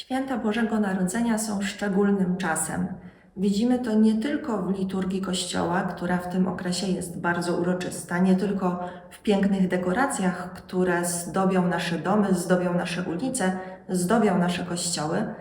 Święta Bożego Narodzenia są szczególnym czasem. Widzimy to nie tylko w liturgii Kościoła, która w tym okresie jest bardzo uroczysta, nie tylko w pięknych dekoracjach, które zdobią nasze domy, zdobią nasze ulice, zdobią nasze kościoły.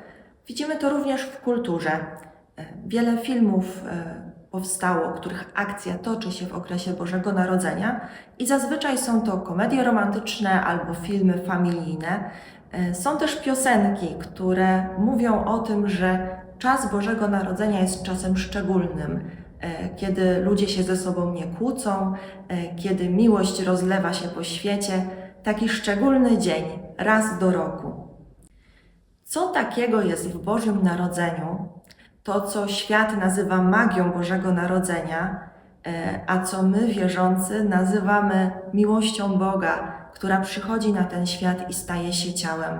Widzimy to również w kulturze. E, Wiele filmów e, powstało, których akcja toczy się w okresie Bożego Narodzenia i zazwyczaj są to komedie romantyczne albo filmy familijne. E, Są też piosenki, które mówią o tym, że czas Bożego Narodzenia jest czasem szczególnym, e, kiedy ludzie się ze sobą nie kłócą, e, kiedy miłość rozlewa się po świecie. Taki szczególny dzień, raz do roku. Co takiego jest w Bożym Narodzeniu? To, co świat nazywa magią Bożego Narodzenia, a co my, wierzący, nazywamy miłością Boga, która przychodzi na ten świat i staje się ciałem.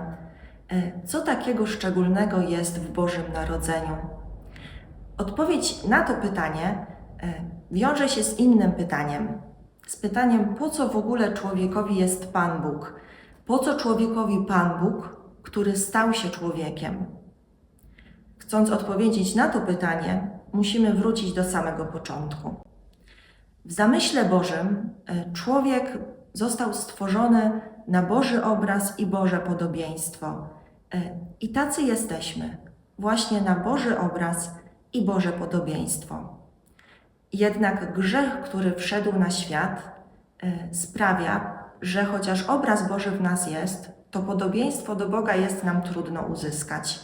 E, Co takiego szczególnego jest w Bożym Narodzeniu? Odpowiedź na to pytanie e, wiąże się z innym pytaniem. Z pytaniem, po co w ogóle człowiekowi jest Pan Bóg? Po co człowiekowi Pan Bóg, który stał się człowiekiem? Chcąc odpowiedzieć na to pytanie, musimy wrócić do samego początku. W zamyśle Bożym e, człowiek został stworzony na Boży obraz i Boże podobieństwo. E, I tacy jesteśmy, właśnie na Boży obraz i Boże podobieństwo. Jednak grzech, który wszedł na świat, e, sprawia, że chociaż obraz Boży w nas jest, to podobieństwo do Boga jest nam trudno uzyskać.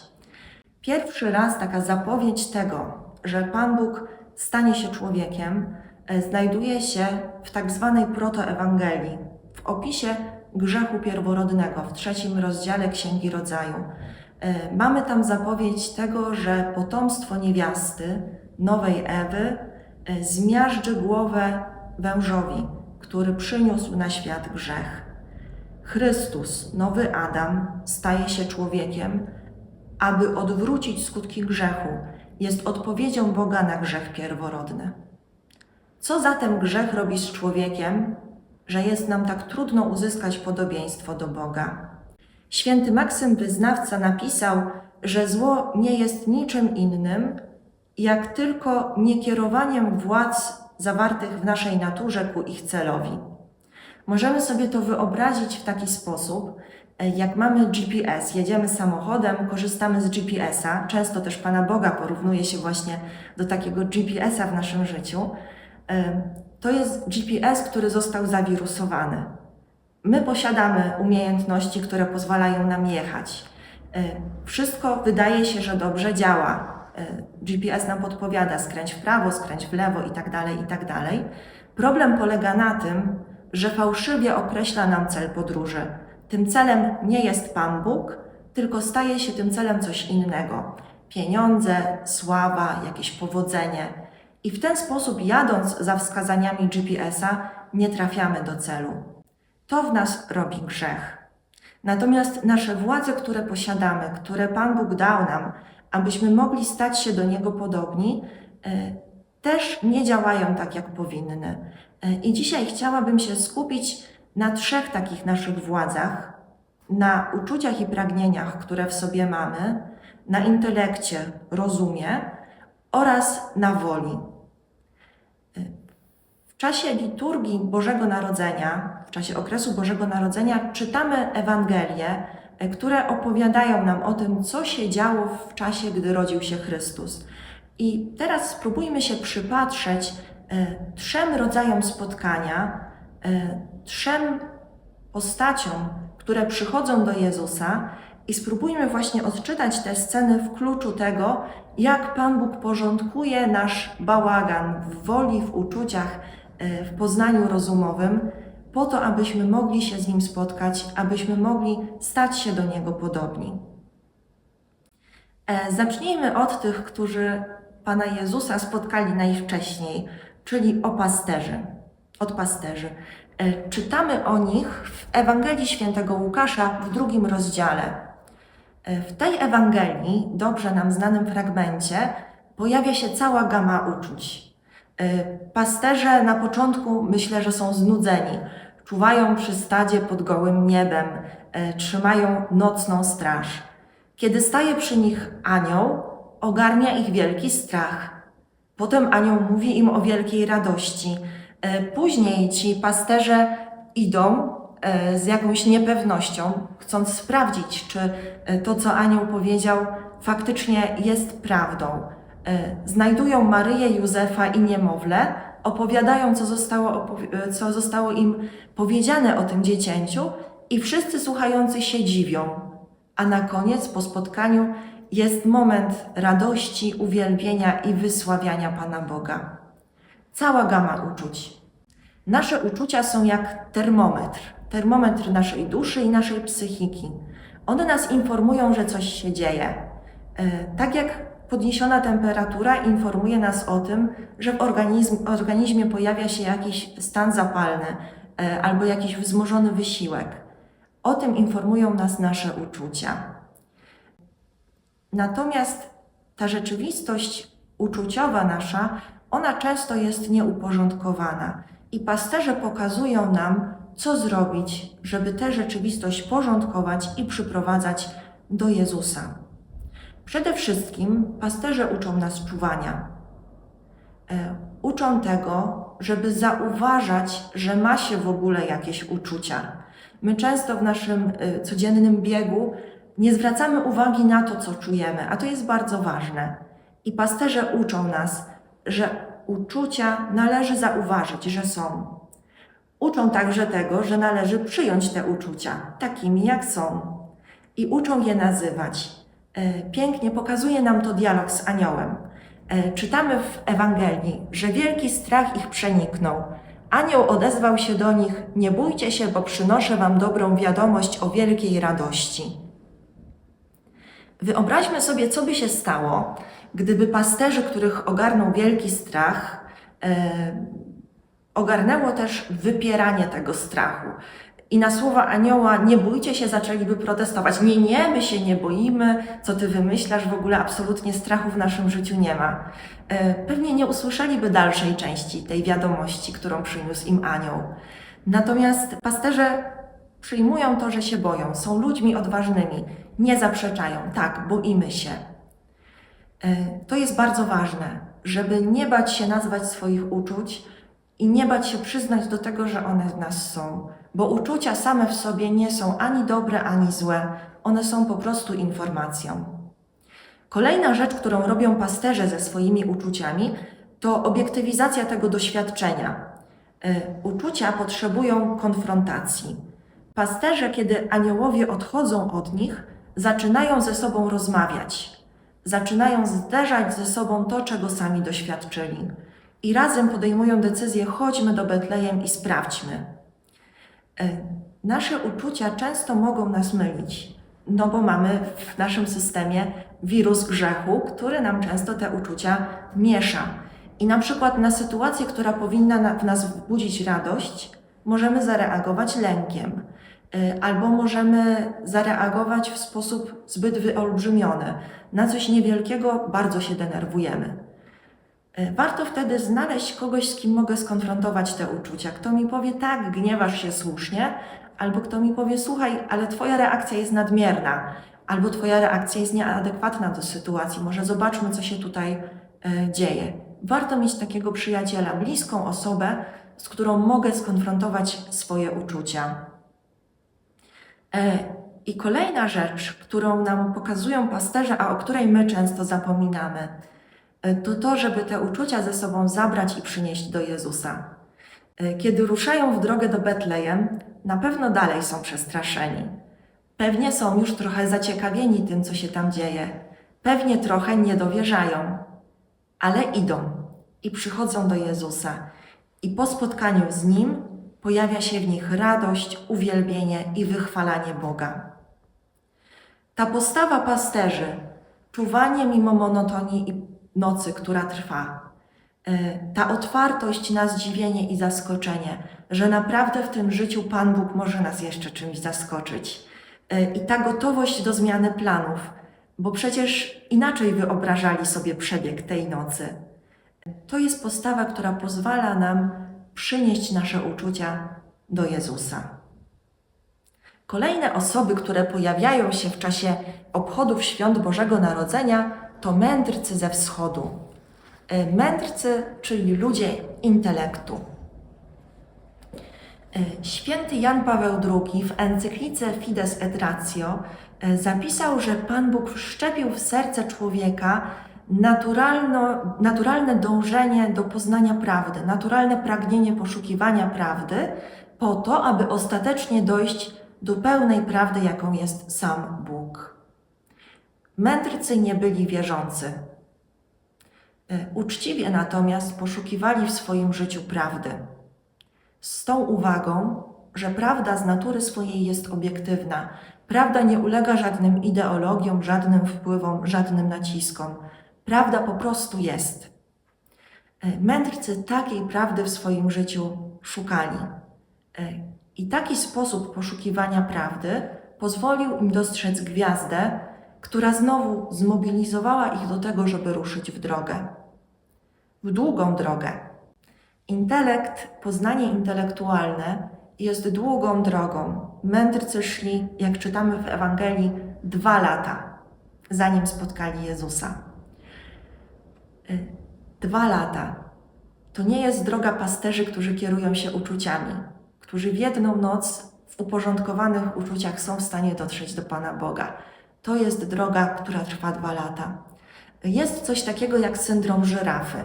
Pierwszy raz taka zapowiedź tego, że Pan Bóg stanie się człowiekiem, znajduje się w tak zwanej protoewangelii, w opisie grzechu pierworodnego w trzecim rozdziale Księgi Rodzaju. E, Mamy tam zapowiedź tego, że potomstwo niewiasty, nowej Ewy, e, zmiażdży głowę wężowi, który przyniósł na świat grzech. Chrystus, nowy Adam, staje się człowiekiem, aby odwrócić skutki grzechu, jest odpowiedzią Boga na grzech pierworodny. Co zatem grzech robi z człowiekiem, że jest nam tak trudno uzyskać podobieństwo do Boga? Święty Maksym Wyznawca napisał, że zło nie jest niczym innym, jak tylko niekierowaniem władz zawartych w naszej naturze ku ich celowi. Możemy sobie to wyobrazić w taki sposób, jak mamy GPS, jedziemy samochodem, korzystamy z GPS-a, często też Pana Boga porównuje się właśnie do takiego GPS-a w naszym życiu. To jest GPS, który został zawirusowany. My posiadamy umiejętności, które pozwalają nam jechać. Wszystko wydaje się, że dobrze działa. GPS nam podpowiada skręć w prawo, skręć w lewo i tak dalej, i tak. Problem polega na tym, że fałszywie określa nam cel podróży. Tym celem nie jest Pan Bóg, tylko staje się tym celem coś innego. Pieniądze, sława, jakieś powodzenie. I w ten sposób, jadąc za wskazaniami GPS-a, nie trafiamy do celu. To w nas robi grzech. Natomiast nasze władze, które posiadamy, które Pan Bóg dał nam, abyśmy mogli stać się do Niego podobni, e, też nie działają tak, jak powinny. E, I dzisiaj chciałabym się skupić na trzech takich naszych władzach: na uczuciach i pragnieniach, które w sobie mamy, na intelekcie, rozumie oraz na woli. W czasie liturgii Bożego Narodzenia, w czasie okresu Bożego Narodzenia, czytamy Ewangelie, e, które opowiadają nam o tym, co się działo w czasie, gdy rodził się Chrystus. I teraz spróbujmy się przypatrzeć e, trzem rodzajom spotkania, e, trzem postaciom, które przychodzą do Jezusa, i spróbujmy właśnie odczytać te sceny w kluczu tego, jak Pan Bóg porządkuje nasz bałagan w woli, w uczuciach, w poznaniu rozumowym, po to, abyśmy mogli się z Nim spotkać, abyśmy mogli stać się do Niego podobni. E, Zacznijmy od tych, którzy Pana Jezusa spotkali najwcześniej, czyli o pasterzy. Od pasterzy. E, Czytamy o nich w Ewangelii Świętego Łukasza w drugim rozdziale. E, W tej Ewangelii, dobrze nam znanym fragmencie, pojawia się cała gama uczuć. E, Pasterze na początku myślę, że są znudzeni. Czuwają przy stadzie pod gołym niebem, e, trzymają nocną straż. Kiedy staje przy nich anioł, ogarnia ich wielki strach. Potem anioł mówi im o wielkiej radości. E, Później ci pasterze idą z jakąś niepewnością, chcąc sprawdzić, czy to, co anioł powiedział, faktycznie jest prawdą. E, Znajdują Maryję, Józefa i niemowlę, opowiadają, co zostało, e, co zostało im powiedziane o tym dziecięciu, i wszyscy słuchający się dziwią. A na koniec, po spotkaniu, jest moment radości, uwielbienia i wysławiania Pana Boga. Cała gama uczuć. Nasze uczucia są jak termometr, termometr naszej duszy i naszej psychiki. One nas informują, że coś się dzieje. E, Tak jak podniesiona temperatura informuje nas o tym, że w organizm, organizmie pojawia się jakiś stan zapalny e, albo jakiś wzmożony wysiłek. O tym informują nas nasze uczucia. Natomiast ta rzeczywistość uczuciowa nasza, ona często jest nieuporządkowana i pasterze pokazują nam, co zrobić, żeby tę rzeczywistość porządkować i przyprowadzać do Jezusa. Przede wszystkim pasterze uczą nas czuwania. E, Uczą tego, żeby zauważać, że ma się w ogóle jakieś uczucia. My często w naszym e, codziennym biegu nie zwracamy uwagi na to, co czujemy, a to jest bardzo ważne. I pasterze uczą nas, że uczucia należy zauważyć, że są. Uczą także tego, że należy przyjąć te uczucia takimi, jak są. I uczą je nazywać. E, Pięknie pokazuje nam to dialog z aniołem. E, Czytamy w Ewangelii, że wielki strach ich przeniknął. Anioł odezwał się do nich: Nie bójcie się, bo przynoszę wam dobrą wiadomość o wielkiej radości. Wyobraźmy sobie, co by się stało, gdyby pasterzy, których ogarnął wielki strach, e, ogarnęło też wypieranie tego strachu. I na słowa anioła nie bójcie się, zaczęliby protestować. Nie, nie, my się nie boimy, co ty wymyślasz, w ogóle absolutnie strachu w naszym życiu nie ma. E, Pewnie nie usłyszeliby dalszej części tej wiadomości, którą przyniósł im anioł. Natomiast pasterze przyjmują to, że się boją, są ludźmi odważnymi, nie zaprzeczają. Tak, boimy się. E, To jest bardzo ważne, żeby nie bać się nazwać swoich uczuć i nie bać się przyznać do tego, że one w nas są, bo uczucia same w sobie nie są ani dobre, ani złe, one są po prostu informacją. Kolejna rzecz, którą robią pasterze ze swoimi uczuciami, to obiektywizacja tego doświadczenia. E, Uczucia potrzebują konfrontacji. Pasterze, kiedy aniołowie odchodzą od nich, zaczynają ze sobą rozmawiać, zaczynają zderzać ze sobą to, czego sami doświadczyli. I razem podejmują decyzję: chodźmy do Betlejem i sprawdźmy. E, Nasze uczucia często mogą nas mylić, no bo mamy w naszym systemie wirus grzechu, który nam często te uczucia miesza. I na przykład na sytuację, która powinna na- w nas wzbudzić radość, możemy zareagować lękiem, y, albo możemy zareagować w sposób zbyt wyolbrzymiony. Na coś niewielkiego bardzo się denerwujemy. Y, Warto wtedy znaleźć kogoś, z kim mogę skonfrontować te uczucia. Kto mi powie, tak, gniewasz się słusznie, albo kto mi powie, słuchaj, ale Twoja reakcja jest nadmierna, albo Twoja reakcja jest nieadekwatna do sytuacji. Może zobaczmy, co się tutaj e, dzieje. Warto mieć takiego przyjaciela, bliską osobę, z którą mogę skonfrontować swoje uczucia. E, I kolejna rzecz, którą nam pokazują pasterze, a o której my często zapominamy, e, to to, żeby te uczucia ze sobą zabrać i przynieść do Jezusa. E, Kiedy ruszają w drogę do Betlejem, na pewno dalej są przestraszeni. Pewnie są już trochę zaciekawieni tym, co się tam dzieje. Pewnie trochę nie dowierzają, ale idą i przychodzą do Jezusa. I po spotkaniu z Nim pojawia się w nich radość, uwielbienie i wychwalanie Boga. Ta postawa pasterzy, czuwanie mimo monotonii i nocy, która trwa, e, ta otwartość na zdziwienie i zaskoczenie, że naprawdę w tym życiu Pan Bóg może nas jeszcze czymś zaskoczyć. E, I ta gotowość do zmiany planów, bo przecież inaczej wyobrażali sobie przebieg tej nocy. To jest postawa, która pozwala nam przynieść nasze uczucia do Jezusa. Kolejne osoby, które pojawiają się w czasie obchodów świąt Bożego Narodzenia, to mędrcy ze wschodu. E, Mędrcy, czyli ludzie intelektu. E, Święty Jan Paweł II w encyklice Fides et Ratio e, zapisał, że Pan Bóg wszczepił w serce człowieka naturalne dążenie do poznania prawdy, naturalne pragnienie poszukiwania prawdy, po to, aby ostatecznie dojść do pełnej prawdy, jaką jest sam Bóg. Mędrcy nie byli wierzący. E, Uczciwie natomiast poszukiwali w swoim życiu prawdy. Z tą uwagą, że prawda z natury swojej jest obiektywna. Prawda nie ulega żadnym ideologiom, żadnym wpływom, żadnym naciskom. Prawda po prostu jest. E, Mędrcy takiej prawdy w swoim życiu szukali. E, I taki sposób poszukiwania prawdy pozwolił im dostrzec gwiazdę, która znowu zmobilizowała ich do tego, żeby ruszyć w drogę. W długą drogę. Intelekt, poznanie intelektualne jest długą drogą. Mędrcy szli, jak czytamy w Ewangelii, dwa lata, zanim spotkali Jezusa. Y, Dwa lata. To nie jest droga pasterzy, którzy kierują się uczuciami, którzy w jedną noc w uporządkowanych uczuciach są w stanie dotrzeć do Pana Boga. To jest droga, która trwa dwa lata. Jest coś takiego jak syndrom żyrafy.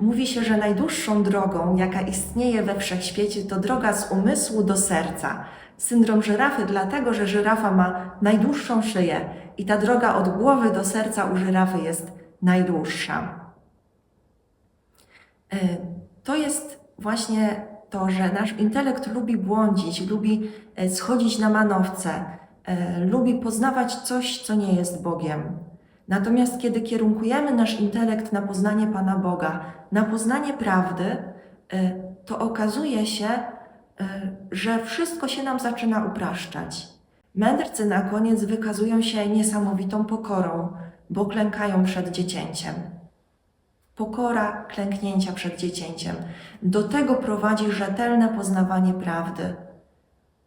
Mówi się, że najdłuższą drogą, jaka istnieje we wszechświecie, to droga z umysłu do serca. Syndrom żyrafy, dlatego że żyrafa ma najdłuższą szyję i ta droga od głowy do serca u żyrafy jest najdłuższa. Y, To jest właśnie to, że nasz intelekt lubi błądzić, lubi e, schodzić na manowce, e, lubi poznawać coś, co nie jest Bogiem. Natomiast kiedy kierunkujemy nasz intelekt na poznanie Pana Boga, na poznanie prawdy, e, to okazuje się, e, że wszystko się nam zaczyna upraszczać. Mędrcy na koniec wykazują się niesamowitą pokorą, bo klękają przed dziecięciem. Pokora klęknięcia przed dziecięciem. Do tego prowadzi rzetelne poznawanie prawdy.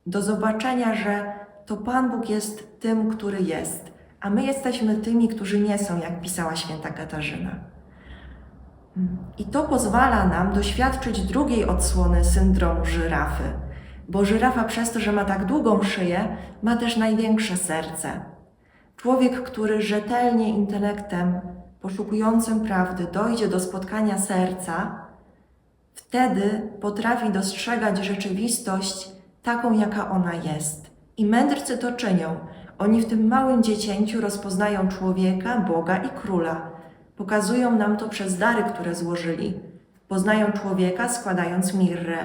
Do zobaczenia, że to Pan Bóg jest tym, który jest, a my jesteśmy tymi, którzy nie są, jak pisała święta Katarzyna. I to pozwala nam doświadczyć drugiej odsłony syndromu żyrafy, bo żyrafa przez to, że ma tak długą szyję, ma też największe serce. Człowiek, który rzetelnie intelektem, poszukującym prawdy, dojdzie do spotkania serca, wtedy potrafi dostrzegać rzeczywistość taką, jaka ona jest. I mędrcy to czynią. Oni w tym małym dziecięciu rozpoznają człowieka, Boga i króla. Pokazują nam to przez dary, które złożyli. Poznają człowieka składając mirrę,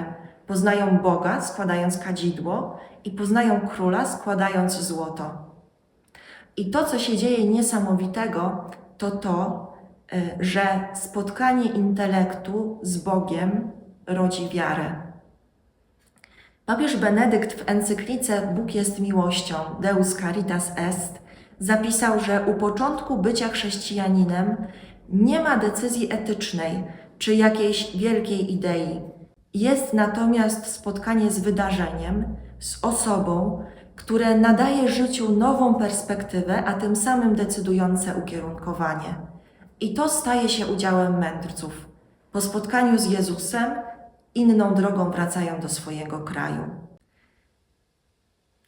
poznają Boga składając kadzidło i poznają króla składając złoto. I to, co się dzieje niesamowitego, to to, y, że spotkanie intelektu z Bogiem rodzi wiarę. Papież Benedykt w encyklice Bóg jest miłością, Deus Caritas Est, zapisał, że u początku bycia chrześcijaninem nie ma decyzji etycznej czy jakiejś wielkiej idei. Jest natomiast spotkanie z wydarzeniem, z osobą, które nadaje życiu nową perspektywę, a tym samym decydujące ukierunkowanie. I to staje się udziałem mędrców. Po spotkaniu z Jezusem inną drogą wracają do swojego kraju.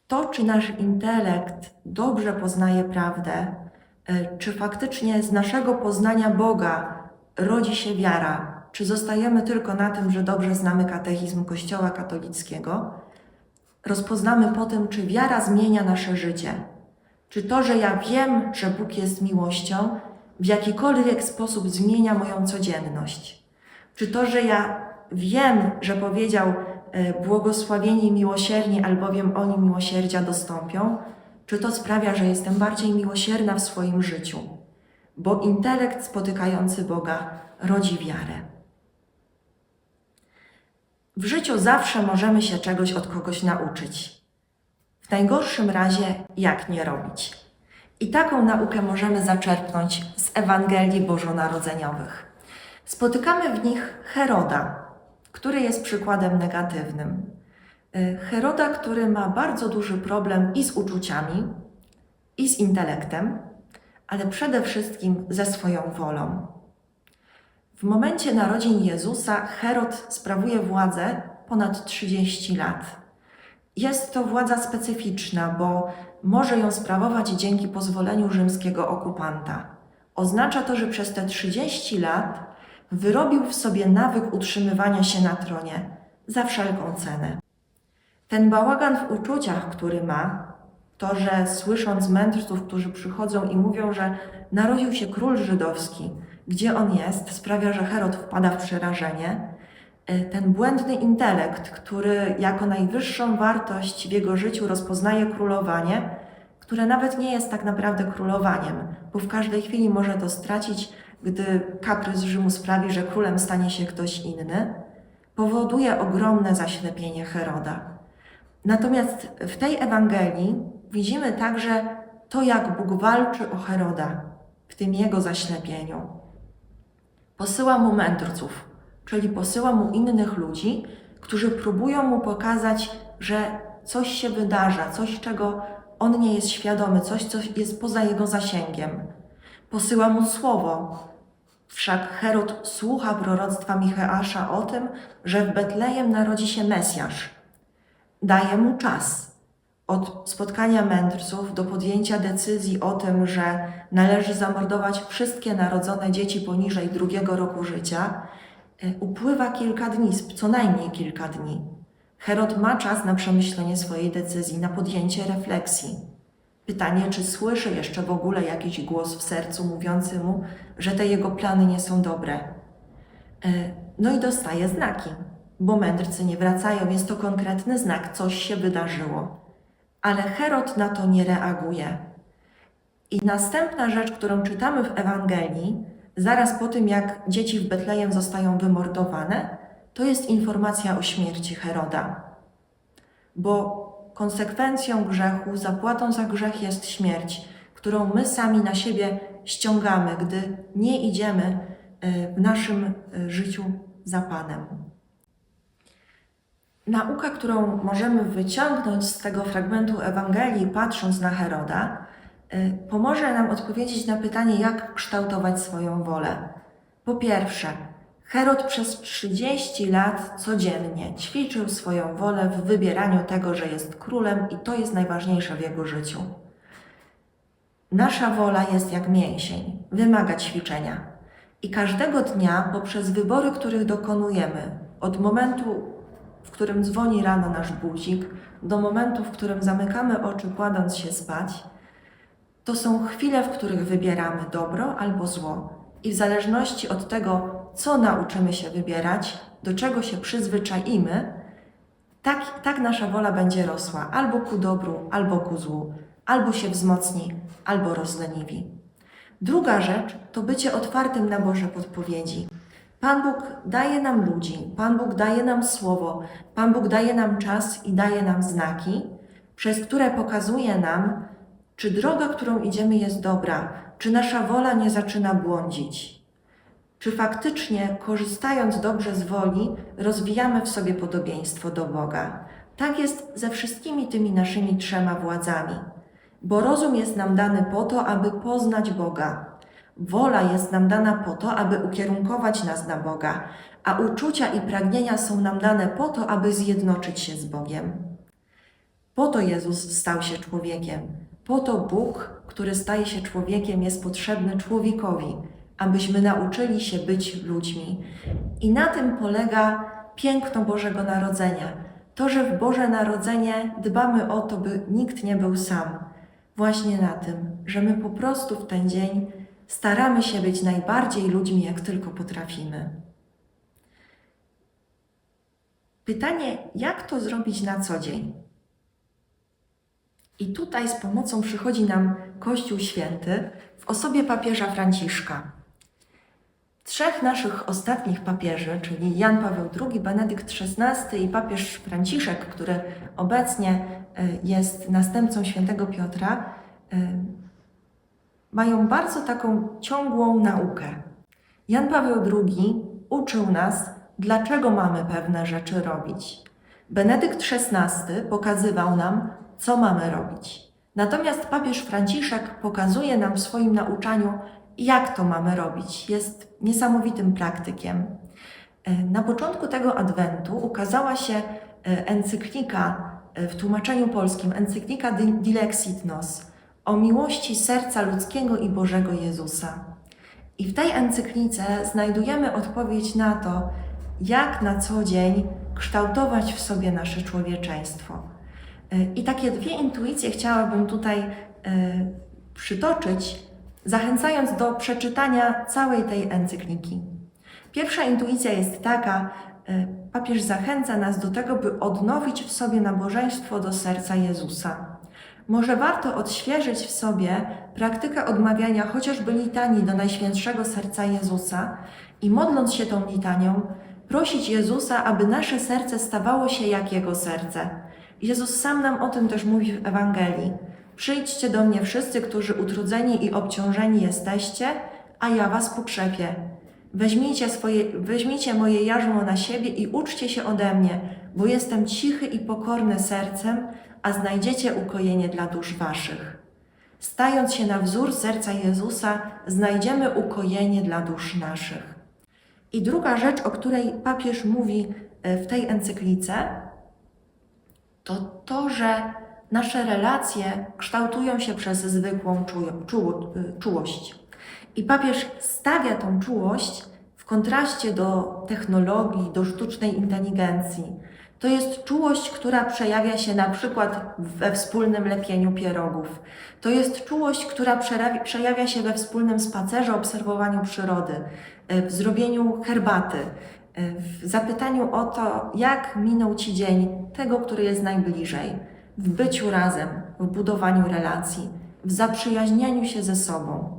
To, czy nasz intelekt dobrze poznaje prawdę, e, czy faktycznie z naszego poznania Boga rodzi się wiara, czy zostajemy tylko na tym, że dobrze znamy katechizm Kościoła katolickiego, rozpoznamy po tym, czy wiara zmienia nasze życie. Czy to, że ja wiem, że Bóg jest miłością, w jakikolwiek sposób zmienia moją codzienność. Czy to, że ja wiem, że powiedział e, błogosławieni miłosierni, albowiem oni miłosierdzia dostąpią, czy to sprawia, że jestem bardziej miłosierna w swoim życiu, bo intelekt spotykający Boga rodzi wiarę. W życiu zawsze możemy się czegoś od kogoś nauczyć. W najgorszym razie, jak nie robić. I taką naukę możemy zaczerpnąć z Ewangelii Bożonarodzeniowych. Spotykamy w nich Heroda, który jest przykładem negatywnym. E, Heroda, który ma bardzo duży problem i z uczuciami, i z intelektem, ale przede wszystkim ze swoją wolą. W momencie narodzin Jezusa Herod sprawuje władzę ponad 30 lat. Jest to władza specyficzna, bo może ją sprawować dzięki pozwoleniu rzymskiego okupanta. Oznacza to, że przez te 30 lat wyrobił w sobie nawyk utrzymywania się na tronie za wszelką cenę. Ten bałagan w uczuciach, który ma, to, że słysząc mędrców, którzy przychodzą i mówią, że narodził się król żydowski, gdzie on jest, sprawia, że Herod wpada w przerażenie. E, Ten błędny intelekt, który jako najwyższą wartość w jego życiu rozpoznaje królowanie, które nawet nie jest tak naprawdę królowaniem, bo w każdej chwili może to stracić, gdy kaprys Rzymu sprawi, że królem stanie się ktoś inny, powoduje ogromne zaślepienie Heroda. Natomiast w tej Ewangelii widzimy także to, jak Bóg walczy o Heroda w tym jego zaślepieniu. Posyła mu mędrców, czyli posyła mu innych ludzi, którzy próbują mu pokazać, że coś się wydarza, coś, czego on nie jest świadomy, coś, co jest poza jego zasięgiem. Posyła mu słowo. Wszak Herod słucha proroctwa Micheasza o tym, że w Betlejem narodzi się Mesjasz. Daje mu czas od spotkania mędrców do podjęcia decyzji o tym, że należy zamordować wszystkie narodzone dzieci poniżej drugiego roku życia, e, upływa kilka dni, co najmniej kilka dni. Herod ma czas na przemyślenie swojej decyzji, na podjęcie refleksji. Pytanie, czy słyszy jeszcze w ogóle jakiś głos w sercu mówiący mu, że te jego plany nie są dobre. E, No i dostaje znaki, bo mędrcy nie wracają, jest to konkretny znak, coś się wydarzyło. Ale Herod na to nie reaguje. I następna rzecz, którą czytamy w Ewangelii, zaraz po tym, jak dzieci w Betlejem zostają wymordowane, to jest informacja o śmierci Heroda. Bo konsekwencją grzechu, zapłatą za grzech jest śmierć, którą my sami na siebie ściągamy, gdy nie idziemy e, w naszym e, życiu za Panem. Nauka, którą możemy wyciągnąć z tego fragmentu Ewangelii, patrząc na Heroda, y, pomoże nam odpowiedzieć na pytanie, jak kształtować swoją wolę. Po pierwsze, Herod przez 30 lat codziennie ćwiczył swoją wolę w wybieraniu tego, że jest królem, i to jest najważniejsze w jego życiu. Nasza wola jest jak mięsień, wymaga ćwiczenia. I każdego dnia, poprzez wybory, których dokonujemy, od momentu w którym dzwoni rano nasz budzik, do momentu, w którym zamykamy oczy, kładąc się spać, to są chwile, w których wybieramy dobro albo zło. I w zależności od tego, co nauczymy się wybierać, do czego się przyzwyczaimy, tak, tak nasza wola będzie rosła albo ku dobru, albo ku złu, albo się wzmocni, albo rozleniwi. Druga rzecz to bycie otwartym na Boże podpowiedzi. Pan Bóg daje nam ludzi, Pan Bóg daje nam słowo, Pan Bóg daje nam czas i daje nam znaki, przez które pokazuje nam, czy droga, którą idziemy, jest dobra, czy nasza wola nie zaczyna błądzić. Czy faktycznie, korzystając dobrze z woli, rozwijamy w sobie podobieństwo do Boga. Tak jest ze wszystkimi tymi naszymi trzema władzami, bo rozum jest nam dany po to, aby poznać Boga, Wola jest nam dana po to, aby ukierunkować nas na Boga, a uczucia i pragnienia są nam dane po to, aby zjednoczyć się z Bogiem. Po to Jezus stał się człowiekiem. Po to Bóg, który staje się człowiekiem, jest potrzebny człowiekowi, abyśmy nauczyli się być ludźmi. I na tym polega piękno Bożego Narodzenia. To, że w Boże Narodzenie dbamy o to, by nikt nie był sam. Właśnie na tym, że my po prostu w ten dzień staramy się być najbardziej ludźmi, jak tylko potrafimy. Pytanie, jak to zrobić na co dzień? I tutaj z pomocą przychodzi nam Kościół Święty w osobie papieża Franciszka. Trzech naszych ostatnich papieży, czyli Jan Paweł II, Benedykt XVI i papież Franciszek, który obecnie y, jest następcą świętego Piotra, y, mają bardzo taką ciągłą naukę. Jan Paweł II uczył nas, dlaczego mamy pewne rzeczy robić. Benedykt XVI pokazywał nam, co mamy robić. Natomiast papież Franciszek pokazuje nam w swoim nauczaniu, jak to mamy robić. Jest niesamowitym praktykiem. E, Na początku tego adwentu ukazała się e, encyklika e, w tłumaczeniu polskim, encyklika Di- Dilexit Nos o miłości serca ludzkiego i Bożego Jezusa. I w tej encyklice znajdujemy odpowiedź na to, jak na co dzień kształtować w sobie nasze człowieczeństwo. I takie dwie intuicje chciałabym tutaj przytoczyć, zachęcając do przeczytania całej tej encykliki. Pierwsza intuicja jest taka, e, papież zachęca nas do tego, by odnowić w sobie nabożeństwo do serca Jezusa. Może warto odświeżyć w sobie praktykę odmawiania chociażby litanii do Najświętszego Serca Jezusa i modląc się tą litanią, prosić Jezusa, aby nasze serce stawało się jak Jego serce. Jezus sam nam o tym też mówi w Ewangelii. Przyjdźcie do mnie wszyscy, którzy utrudzeni i obciążeni jesteście, a ja was pokrzepię. Weźmijcie, swoje, weźmijcie moje jarzmo na siebie i uczcie się ode mnie, bo jestem cichy i pokorny sercem, a znajdziecie ukojenie dla dusz waszych. Stając się na wzór serca Jezusa, znajdziemy ukojenie dla dusz naszych. I druga rzecz, o której papież mówi e, w tej encyklice, to to, że nasze relacje kształtują się przez zwykłą y, czułość. I papież stawia tą czułość w kontraście do technologii, do sztucznej inteligencji. To jest czułość, która przejawia się na przykład we wspólnym lepieniu pierogów. To jest czułość, która przejawia się we wspólnym spacerze, obserwowaniu przyrody, y, w zrobieniu herbaty, y, w zapytaniu o to, jak minął Ci dzień tego, który jest najbliżej, w byciu razem, w budowaniu relacji, w zaprzyjaźnianiu się ze sobą.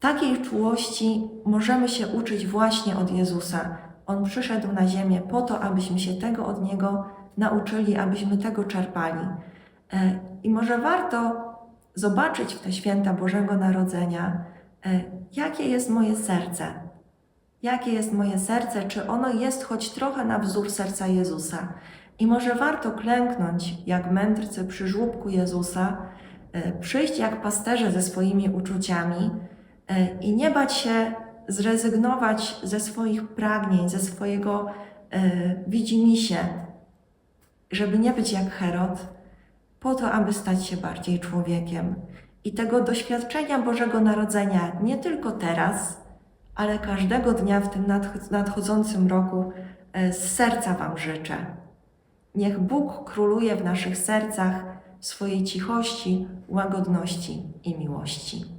Takiej czułości możemy się uczyć właśnie od Jezusa. On przyszedł na ziemię po to, abyśmy się tego od Niego nauczyli, abyśmy tego czerpali. E, I może warto zobaczyć w te święta Bożego Narodzenia, e, jakie jest moje serce. Jakie jest moje serce, czy ono jest choć trochę na wzór serca Jezusa. I może warto klęknąć jak mędrcy przy żłóbku Jezusa, e, przyjść jak pasterze ze swoimi uczuciami e, i nie bać się zrezygnować ze swoich pragnień, ze swojego e, widzimisię, żeby nie być jak Herod, po to, aby stać się bardziej człowiekiem. I tego doświadczenia Bożego Narodzenia nie tylko teraz, ale każdego dnia w tym nadch- nadchodzącym roku z serca Wam życzę. Niech Bóg króluje w naszych sercach w swojej cichości, łagodności i miłości.